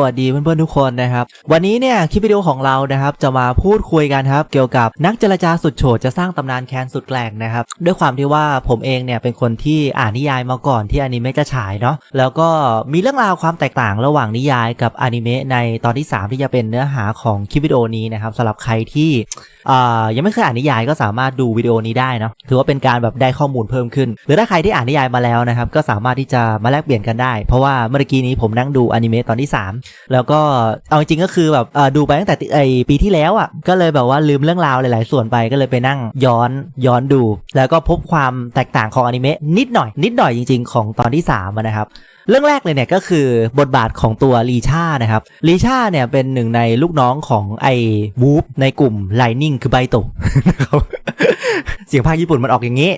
สวัสดีเพื่อนๆทุกคนนะครับ วันนี้เนี่ยคลิปวิดีโอของเรานะครับจะมาพูดคุยกันครับ เกี่ยวกับนักเจรจาสุดโฉดจะสร้างตำนานแคนสุดแกล่งนะครับ ด้วยความที่ว่าผมเองเนี่ยเป็นคนที่อ่านนิยายมาก่อนที่อนิเมะจะฉายเนาะแล้วก็มีเรื่องราวความแตกต่างระหว่างนิยายกับอนิเมะในตอนที่ 3 ที่จะเป็นเนื้อหาของคลิปวิดีโอนี้นะครับสำหรับใครที่อ่ายังไม่เคยอ่านนิยายก็สามารถดูวิดีโอนี้ได้เนาะถือว่าเป็นการแบบได้ข้อมูลเพิ่มขึ้น หรือถ้าใครที่อ่านนิยายมาแล้วนะครับก็สามารถที่จะมาแลกเปลี่ยนกันได้ เพราะว่าเมื่อกี้นี้ผมนั่งดูอนิเมะตอนที่ 3แล้วก็เอาจริงก็คือแบบดูไปตั้งแต่ไอปีที่แล้วอะก็เลยแบบว่าลืมเรื่องราวหลาย ๆ ส่วนไปก็เลยไปนั่งย้อนย้อนดู แล้วก็พบความแตกต่างของอนิเมะนิดหน่อย นิดหน่อยจริง ๆ ของตอนที่3นะครับ เรื่องแรกเลยเนี่ยก็คือบทบาทของตัวลีชานะครับลีชาเนี่ยเป็นหนึ่งในลูกน้องของไอ้วูฟในกลุ่มไลนิ่งคือไบโตะนะครับเสียงภาคญี่ปุ่นมันออกอย่างนี้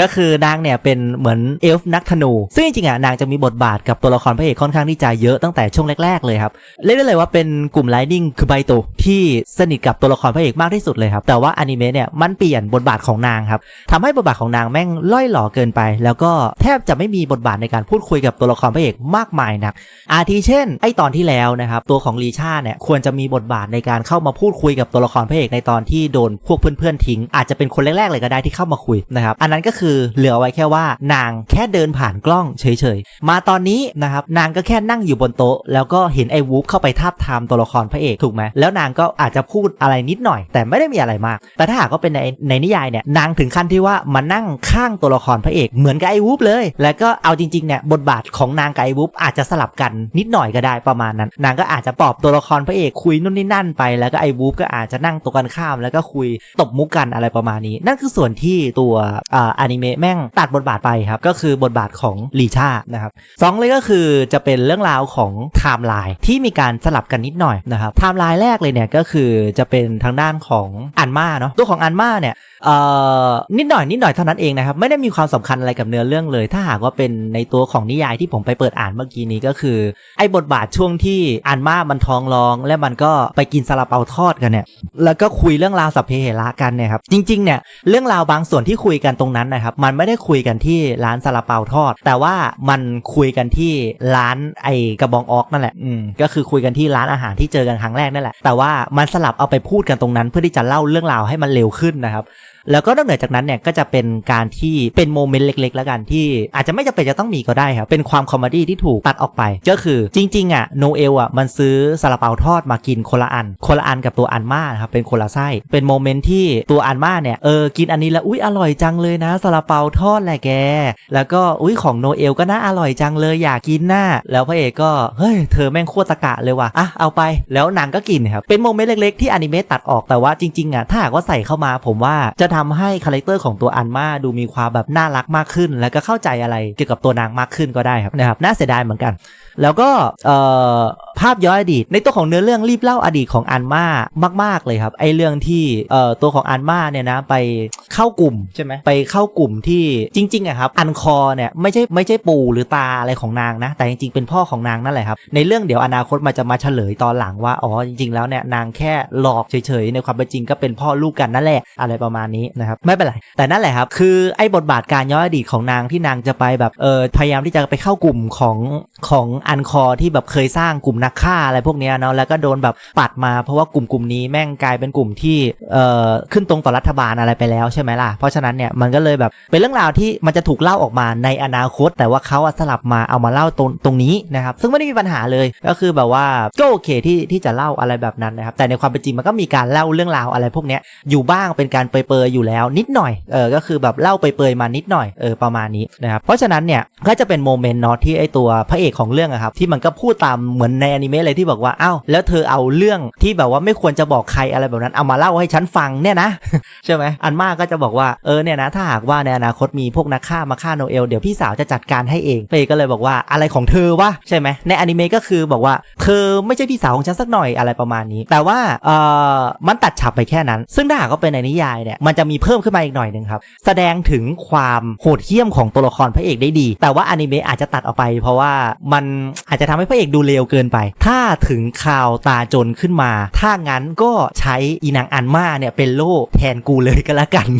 ก็คือนางเนี่ยเป็นเหมือนเอลฟ์นักธนู ซึ่งจริงๆอะนางจะมีบทบาทกับตัวละครพระเอกค่อนข้างที่จะเยอะตั้งแต่ช่วงแรกๆเลยครับเรียกได้เลยว่าเป็นกลุ่มไลนิ่งคือไบโตะที่สนิทกับตัวละครพระเอกมากที่สุดเลยครับแต่ว่าอนิเมะเนี่ยมันเปลี่ยนบทบาทของนางครับทำให้บทบาทของนางแม่งล่อยหล่อเกินไป แล้วก็แทบจะไม่มีบทบาทในการพูดคุยกับตัวละครพระเอกมากมายนัก อาทิเช่น ไอตอนที่แล้วนะครับตัวของลีชาเนี่ยควรจะมีบทบาทในการเข้ามาพูดคุยกับตัวละครพระเอกในตอนที่โดนพวกเพื่อนๆทิ้ง อาจจะเป็นคนแรกๆเลยก็ได้ที่เข้ามาคุยนะครับอันนั้นก็คือเหลือไว้แค่ว่านางแค่เดินผ่านกล้องเฉยๆมาตอนนี้นะครับนางก็แค่นั่งอยู่บนโต๊ะ แล้วก็เห็นไอ้วูฟเข้าไปทาบทามตัวละครพระเอกถูกไหมแล้วนางก็อาจจะพูดอะไรนิดหน่อย แต่ไม่ได้มีอะไรมาก แต่ถ้าหากว่าเป็นในในนิยายเนี่ยนางถึงขั้นที่ว่ามานั่งข้างตัวละครพระเอกเหมือนกับไอ้วูฟเลย แล้วก็เอาจริงๆเนี่ยบทบาทของนางไกับไอ้วูฟอาจจะสลับกันนิดหน่อยก็ได้ประมาณนั้น นางก็อาจจะปอบตัวละครพระเอกคุยนู่นนี่นั่นไป แล้วก็ไอ้วูฟก็อาจจะนั่งตรงกันข้ามแล้วก็คุยตบมุกกันอะไรประมาณนี้ นั่นคือส่วนที่ตัวอ่าอนิเมะแม่งตัดบทบาทไปครับ ก็คือบทบาทของลีชานะครับสองเลยก็คือจะเป็นเรื่องราวของไทม์ไลน์ที่มีการสลับกันนิดหน่อยนะครับไทม์ไลน์แรกเลยเนี่ยก็คือจะเป็นทางด้านของอันมาเนาะตัวของอันมาเนี่ยเอ่อนิดหน่อยนิดหน่อยเท่านั้นเองนะครับไม่ได้มีความสำคัญอะไรกับเนื้อเรื่องเลย ถ้าหากว่าเป็นในตัวของนิยายที่ผมไปเปิดอ่านเมื่อกี้นี้ก็คือ ไอ้บทบาทช่วงที่อันมามันท้องร้อง และมันก็ไปกินซาลาเปาทอดกันเนี่ย แล้วก็คุยเรื่องราวสัพเพเหระกันเนี่ยครับจริงๆเนี่ยเรื่องราวบางส่วนที่คุยกันตรงนั้นนะครับ มันไม่ได้คุยกันที่ร้านซาลาเปาทอด แต่ว่ามันคุยกันที่ร้านไอ้กระบองออกนั่นแหละอืมก็คือคุยกันที่ร้านอาหารที่เจอกันครั้งแรกนั่นแหละแต่ว่ามันสลับเอาไปพูดกันตรงนั้น เพื่อที่จะเล่าเรื่องราวให้มันเร็วขึ้นนะครับแล้วก็นอกเหนือจากนั้นเนี่ยก็จะเป็นการที่เป็นโมเมนต์เล็กๆ แล้วกันที่ อาจจะไม่จำเป็นจะต้องมีก็ได้ครับ เป็นความคอมเมดี้ที่ถูกตัดออกไป ก็คือจริงๆอะโนเอลอะมันซื้อซาลาเปาทอดมากินคนละอัน คนละอันกับตัวอันมาครับเป็นคนละไส้เป็นโมเมนต์ที่ตัวอันมาเนี่ยเออกินอันนี้แล้วอุ้ยอร่อยจังเลยนะซาลาเปาทอดแหละแก แล้วก็อุ้ยของโนเอลก็น่าอร่อยจังเลยอยากกินน่าแล้วพระเอกก็เฮ้ยเธอแม่งโคตรตะกะเลยว่ะอะเอาไปแล้วนางก็กินครับเป็นโมเมนต์เล็กๆที่อนิเมะตัดออกแต่ว่าจริงๆอะถ้าหากว่าใส่เข้ามาผมว่าจะทำให้คาแรคเตอร์ของตัวอันมาดูมีความแบบน่ารักมากขึ้น แล้วก็เข้าใจอะไรเกี่ยวกับตัวนางมากขึ้นก็ได้ครับนะครับน่าเสียดายเหมือนกัน แล้วก็ภาพย้อนอดีต ในตัวของเนื้อเรื่องรีบเล่าอดีตของอันมามาก ๆเลยครับไอเรื่องที่ตัวของอันมาเนี่ยนะไปเข้ากลุ่มใช่ไหมไปเข้ากลุ่มที่จริงๆอะครับ อันคอเนี่ยไม่ใช่ไม่ใช่ปู่หรือตาอะไรของนางนะ แต่จริงๆเป็นพ่อของนางนั่นแหละครับ ในเรื่องเดี๋ยวอนาคตมันจะมาเฉลยตอนหลังว่าอ๋อจริงๆแล้วเนี่ยนางแค่หลอกเฉยๆในความเป็นจริงก็เป็นพ่อลูกกันนั่นแหละอะไรประมาณนี้นะครับไม่เป็นไรแต่นั่นแหละครับคือไอ้บทบาทการย้อนอดีตของนางที่นางจะไปแบบเออพยายามที่จะไปเข้ากลุ่มของของอันคอที่แบบเคยสร้างกลุ่มนักฆ่าอะไรพวกเนี้ยเนาะแล้วก็โดนแบบปัดมาเพราะว่ากลุ่มกลุ่มนี้แม่งกลายเป็นกลุ่มที่เอ่อขึ้นตรงต่อรัฐบาลอะไรไปแล้วใช่ไหมล่ะ เพราะฉะนั้นเนี่ยมันก็เลยแบบเป็นเรื่องราวที่มันจะถูกเล่าออกมาในอนาคต แต่ว่าเขาสลับมาเอามาเล่าตรงตรงนี้นะครับซึ่งไม่ได้มีปัญหาเลยก็คือแบบว่าก็โอเคที่ที่จะเล่าอะไรแบบนั้นนะครับแต่ในความเป็นจริงมันก็มีการเล่าเรื่องราวอะไรพวกเนี้ยอยู่บ้างเป็นการเปรยๆอยู่แล้วนิดหน่อยเออก็คือแบบเล่าเปรยๆมานิดหน่อยเออประมาณนี้นะครับเพราะฉะนั้นเนี่ยก็จะเป็นโมเมนต์เนาะที่ไอตัวพระเอกของเรื่องอะครับที่มันก็พูดตามเหมือนในอนิเมะเลยที่บอกว่าอ้าวแล้วเธอเอาเรื่องที่แบบว่าไม่ควรจะบอกใครอะไรแบบนั้นเอามาเล่าให้ฉันฟังเนี่ยนะใช่ไหมอันมากก็จะบอกว่าเออเนี่ยนะถ้าหากว่าในอนาคตมีพวกนักฆ่ามาฆ่าโนเอลเดี๋ยวพี่สาวจะจัดการให้เองพระเอกก็เลยบอกว่าอะไรของเธอวะใช่ไหมในอนิเมะก็คือบอกว่าเธอไม่ใช่พี่สาวของฉันสักหน่อยอะไรประมาณนี้ แต่ว่าเออมันตัดฉับไปแค่นั้น ซึ่งถ้าหากว่าเป็นในนิยายเนี่ยมันจะมีเพิ่มขึ้นมาอีกหน่อยหนึ่งครับแสดงถึงความโหดเหี้ยมของตัวละครพระเอกได้ดี แต่ว่าอนิเมะอาจจะตัดออกไป เพราะว่ามันอาจจะทำให้พระเอกดูเลวเกินไป ถ้าถึงข่าวตาจนขึ้นมา ถ้างั้นก็ใช้อีนางอันมาเนี่ยเป็นโล่แทนกูเลยก็แล้วกัน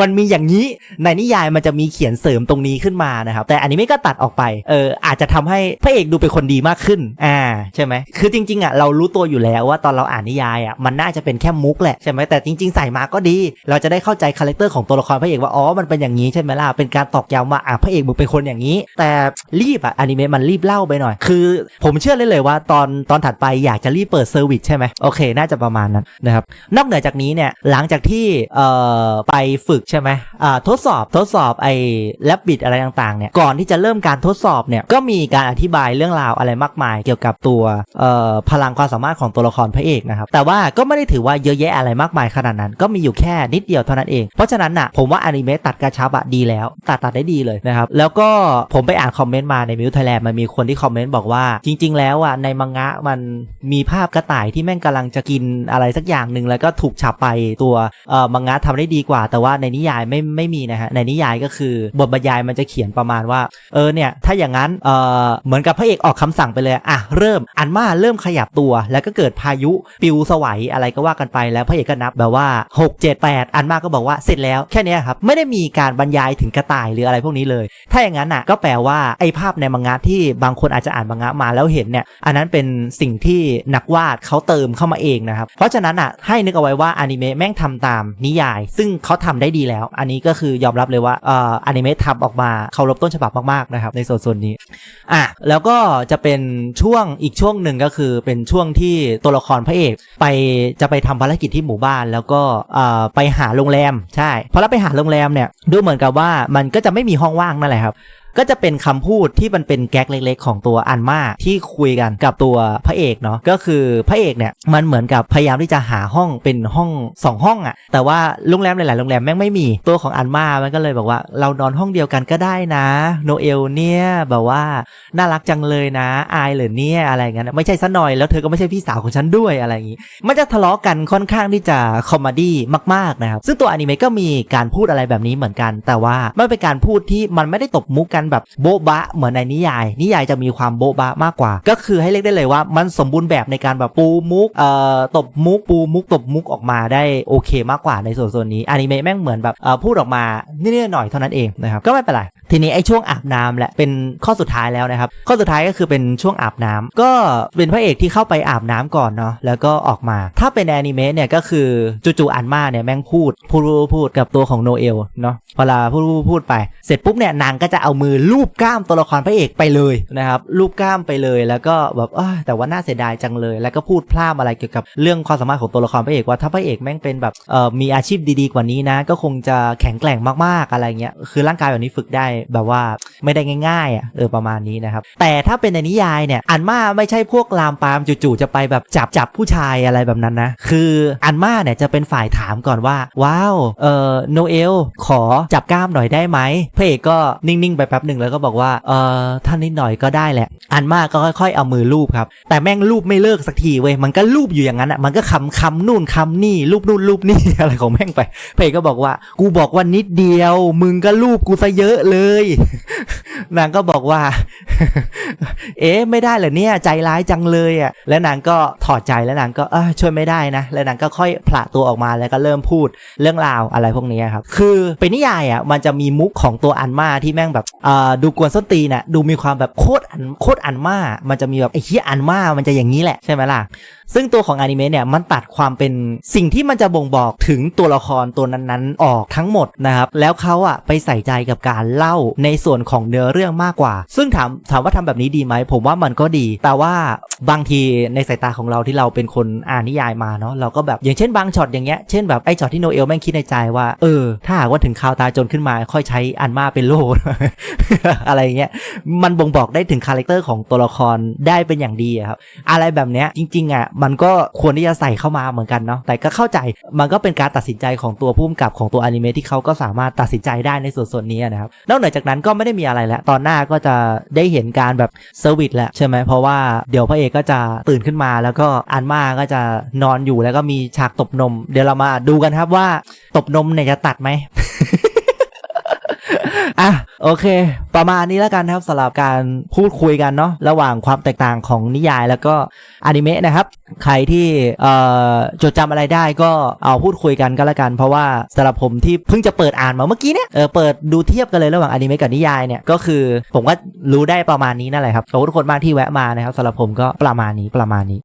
มันมีอย่างนี้ในนิยายมันจะมีเขียนเสริมตรงนี้ขึ้นมานะครับ แต่อันนี้ไม่ก็ตัดออกไปเอออาจจะทำให้พระเอกดูเป็นคนดีมากขึ้นอ่าใช่ไหมคือจริงๆอะเรารู้ตัวอยู่แล้วว่าตอนเราอ่านนิยายอะมันน่าจะเป็นแค่มุกแหละใช่ไหมแต่จริง ๆ ใส่มาก็ดี เราจะได้เข้าใจคาแรคเตอร์ของตัวละครพระเอกว่าอ๋อมันเป็นอย่างนี้ใช่ไหมล่ะเป็นการตอกย้ำว่าอะพระเอกมึงเป็นคนอย่างนี้ แต่รีบอะอนิเมะมันรีบเล่าไปหน่อย คือ ผมเชื่อเลยเลยว่าตอนตอนถัดไปอยากจะรีบเปิดเซอร์วิสใช่ไหมโอเค น่าจะประมาณนั้นนะครับนอกเหนือจากนี้เนี่ยหลังจากที่เอ่อไปฝึกใช่ไหมอ่าทดสอบทดสอบไอ้แลบบิดอะไรต่างๆเนี่ยก่อนที่จะเริ่มการทดสอบเนี่ยก็มีการอธิบายเรื่องราวอะไรมากมาย เกี่ยวกับตัวเอ่อพลังความสามารถของตัวละครพระเอกนะครับแต่ว่าก็ไม่ได้ถือว่าเยอะแยะอะไรมากมายขนาดนั้น ก็มีอยู่แค่นิดเดียวเท่านั้นเองเพราะฉะนั้นน่ะผมว่าอนิเมะตัดกระชับอะดีแล้วตัดตัดได้ดีเลยนะครับแล้วก็ผมไปอ่านคอมเมนต์มาในมิวไทยแลนด์มันมีคนที่คอมเมนต์บอกว่าจริง ๆ แล้วอะในมังงะมันมีภาพกระต่ายที่แม่งกำลังจะกินอะไรสักอย่างหนึ่งแล้วก็ถูกฉับไปตัวเอ่อมังงะทำได้ดีกว่า แต่ว่าในนิยายไม่ไม่มีนะฮะในนิยายก็คือบทบรรยายมันจะเขียนประมาณว่าเออเนี่ยถ้าอย่างนั้นเออเหมือนกับพระเอกออกคำสั่งไปเลยอะเริ่มอันมาเริ่มขยับตัว แล้วก็เกิดพายุปิวสวัยอะไรก็ว่ากันไปแล้วพระเอกก็นับแบบว่า 6 7 8 อันมาก็บอกว่าเสร็จแล้วแค่นี้ครับไม่ได้มีการบรรยายถึงกระต่ายหรืออะไรพวกนี้เลย ถ้าอย่างนั้นอะก็แปลว่าไอ้ภาพในมังงะที่บางคนอาจจะอ่านมังงะมาแล้วเห็นเนี่ยอันนั้นเป็นสิ่งที่นักวาดเขาเติมเข้ามาเองนะครับเพราะฉะนั้นอะให้นึกเอาไว้ว่าอนิเมะแม่งทำตามนิยาย ซึ่งเขาทำได้ดีแล้ว อันนี้ก็คือยอมรับเลยว่าเอ่ออนิเมะทำออกมาเคารพต้นฉบับมากๆนะครับในโซนๆนี้อะแล้วก็จะเป็นช่วงอีกช่วงหนึ่งก็คือเป็นช่วงที่ตัวละครพระเอก ไปจะไปทำภารกิจที่หมู่บ้าน แล้วก็เอ่อไปหาโรงแรมใช่พอเราไปหาโรงแรมเนี่ยดูเหมือนกับว่ามันก็จะไม่มีห้องว่างนั่นแหละครับ ก็จะเป็นคำพูดที่มันเป็นแก๊กเล็ก ๆ ของตัวอันมาที่คุยกันกับตัวพระเอกเนาะก็คือพระเอกเนี่ยมันเหมือนกับพยายามที่จะหาห้องเป็นห้องสองห้องอะ่ะ แต่ว่าโรงแรมหลายๆโรงแรมแม่งไม่มีตัวของอันมามันก็เลยบอกว่าเรานอนห้องเดียวกันก็ได้นะโนเอลเนี่ยแบบว่าน่ารักจังเลยนะอายเหรอเนี่ยอะไรเงี้ยไม่ใช่ซะหน่อยแล้วเธอก็ไม่ใช่พี่สาวของฉันด้วยอะไรอย่างงี้มันจะทะเลาะกันค่อนข้างที่จะคอมเมดี้มากๆนะครับซึ่งตัวอนิเมะก็มีการพูดอะไรแบบนี้เหมือนกัน แต่ว่าไม่เป็นการพูดที่มันไม่ได้ตบมุกกันแบบโบ๊ะบะเหมือนในนิยาย นิยายจะมีความโบ๊ะบะมากกว่า ก็คือให้เรียกได้เลยว่ามันสมบูรณ์แบบในการแบบปูมุกเอ่อตบมุกปูมุกตบมุกออกมาได้โอเคมากกว่าในส่วนส่วนนี้อนิเมะแม่งเหมือนแบบเอ่อพูดออกมานิดๆหน่อยเท่านั้นเองนะครับก็ไม่เป็นไรทีนี้ไอ้ช่วงอาบน้ำแหละเป็นข้อสุดท้ายแล้วนะครับ ข้อสุดท้ายก็คือเป็นช่วงอาบน้ำก็เป็นพระเอกที่เข้าไปอาบน้ำก่อนเนาะแล้วก็ออกมา ถ้าเป็นแอนิเมะเนี่ยก็คือจู่ๆอันมาเนี่ยแม่งพูดพูดพูดกับตัวของโนเอลเนาะพอลาพูดพูดพูดไปเสร็จปุ๊บเนี่ยนางก็จะเอามือลูบกล้ามตัวละครพระเอกไปเลยนะครับลูบกล้ามไปเลยแล้วก็แบบแต่ว่าน่าเสียดายจังเลย แล้วก็พูดพร่ำอะไรเกี่ยวกับเรื่องความสามารถของตัวละครพระเอกว่าถ้าพระเอกแม่งเป็นแบบมีอาชีพดีๆกว่านี้นะ ก็คงจะแข็งแกร่งมากๆอะไรเงี้ยคือร่างกายแบบนี้ฝึกได้แบบว่าไม่ได้ง่ายๆอะเออประมาณนี้นะครับแต่ถ้าเป็นในนิยายเนี่ยอันมาไม่ใช่พวกลามปามจู่ๆจะไปแบบจับจับผู้ชายอะไรแบบนั้นนะคืออันมาเนี่ยจะเป็นฝ่ายถามก่อนว่าว้าวเออโนเอลขอจับกล้ามหน่อยได้ไหมพระเอกก็นิ่งๆไปแป๊บหนึ่งแล้วก็บอกว่าเออท่านนิดหน่อยก็ได้แหละ อันมากก็ค่อย ๆ เอามือลูบครับ แต่แม่งลูบไม่เลิกสักทีเว้ยมันก็ลูบอยู่อย่างนั้นอะมันก็คำคำนู่นคำนี่ลูบนู่นลูบนี่อะไรของแม่งไปเอกก็บอกว่า กูบอกว่านิดเดียว มึงก็ลูบกูซะเยอะเลย นางก็บอกว่า เอ๊ะไม่ได้เหรอเนี่ยใจร้ายจังเลยอะแล้วนางก็ถอดใจแล้วนางก็เออช่วยไม่ได้นะ แล้วนางก็ค่อยผละตัวออกมาแล้วก็เริ่มพูดเรื่องราวอะไรพวกนี้ครับคือเป็นนิยายอะมันจะมีมุกของตัวอันมาที่แม่งแบบอ่าดูกวนส้นตีนอะดูมีความแบบโคตรอันโคตรอันมามันจะมีแบบไอ้เหี้ยอันมามันจะอย่างนี้แหละใช่ไหมล่ะซึ่งตัวของอนิเมะเนี่ยมันตัดความเป็นสิ่งที่มันจะบ่งบอกถึงตัวละครตัวนั้นๆ ออกทั้งหมดนะครับแล้วเขาอะไปใส่ใจกับการเล่าในส่วนของเนื้อเรื่องมากกว่า ซึ่งถามถามว่าทำแบบนี้ดีไหมผมว่ามันก็ดี แต่ว่าบางทีในสายตาของเราที่เราเป็นคนอ่านนิยายมาเนาะเราก็แบบอย่างเช่นบางช็อตอย่างเงี้ยเช่นแบบไอ้ช็อตที่โนเอลแม่งคิดในใจว่าเออถ้าหากว่าถึงข่าวตาจนขึ้นมาค่อยใช้อันมาเป็นโล่อะไรเงี้ยมันบ่งบอกได้ถึงคาแรคเตอร์ของตัวละครได้เป็นอย่างดีครับอะไรแบบเนี้ยจริงๆอะมันก็ควรที่จะใส่เข้ามาเหมือนกันเนาะแต่ก็เข้าใจมันก็เป็นการตัดสินใจของตัวผู้กำกับของตัวอนิเมะที่เขาก็สามารถตัดสินใจได้ในส่วนส่วนนี้นะครับนอกเหนือจากนั้นก็ไม่ได้มีอะไรแล้วตอนหน้าก็จะได้เห็นการแบบเซอร์วิสแหละใช่ไหมเพราะว่าเดี๋ยวพระเอกก็จะตื่นขึ้นมาแล้วก็อันมาก็จะนอนอยู่แล้วก็มีฉากตบนม เดี๋ยวเรามาดูกันครับว่าตบนมเนี่ยจะตัดไหม อะโอเค ประมาณนี้แล้วกันครับสำหรับการพูดคุยกันเนาะระหว่างความแตกต่างของนิยายแล้วก็อนิเมะนะครับ ใครที่เอ่อจดจำอะไรได้ก็เอาพูดคุยกันก็แล้วกัน เพราะว่าสำหรับผมที่เพิ่งจะเปิดอ่านมาเมื่อกี้เนี่ยเออเปิดดูเทียบกันเลยระหว่างอนิเมะกับนิยายเนี่ยก็คือผมก็รู้ได้ประมาณนี้นั่นแหละครับขอบคุณทุกคนมากที่แวะมานะครับสำหรับผมก็ประมาณนี้ประมาณนี้